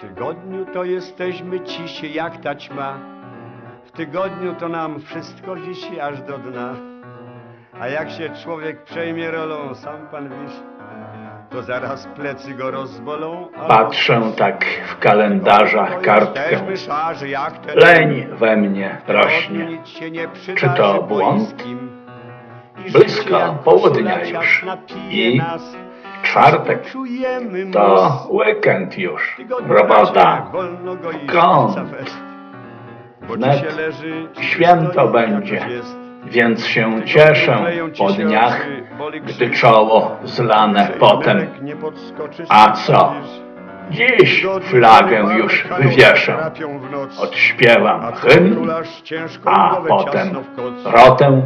tygodniu to jesteśmy cisi jak taćma. W tygodniu to nam wszystko wisi aż do dna. A jak się człowiek przejmie rolą, sam pan wiesz, to zaraz plecy go rozbolą. Patrzę tak w kalendarzach kartkę. Leń we mnie rośnie. Czy to błąd? Blisko południa już. I. Czwartek to weekend już. Robota. Bo Wnet święto będzie. Więc się cieszę po dniach, gdy czoło zlane potem. A co? Dziś flagę już wywieszę. Odśpiewam hymn, a potem rotę,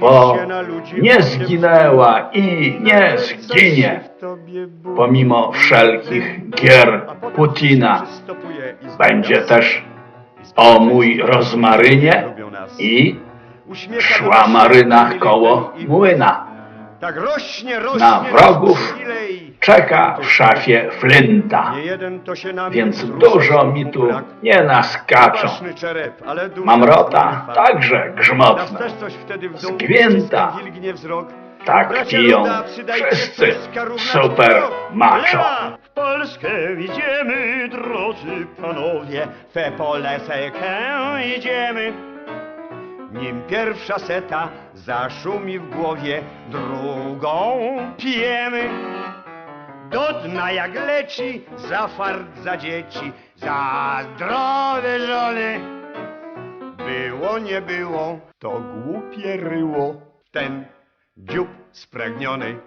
bo nie zginęła i nie zginie. Pomimo wszelkich gier Putina. Będzie też o mój rozmarynie i Uśmiecha szła do maryna siebie koło młyna. Tak Na wrogów. Czeka w szafie flinta, więc dużo mi tu nie naskaczą. Mamrota także grzmotna. w Zgwięta. Tak piją wszyscy super macho. W Polskę idziemy, drodzy panowie, we Polesekę idziemy. Nim pierwsza seta zaszumi w głowie, drugą pijemy. Do dna jak leci, za fart, za dzieci, za zdrowe żony. Było, nie było, to głupie ryło. Ten dziób spragniony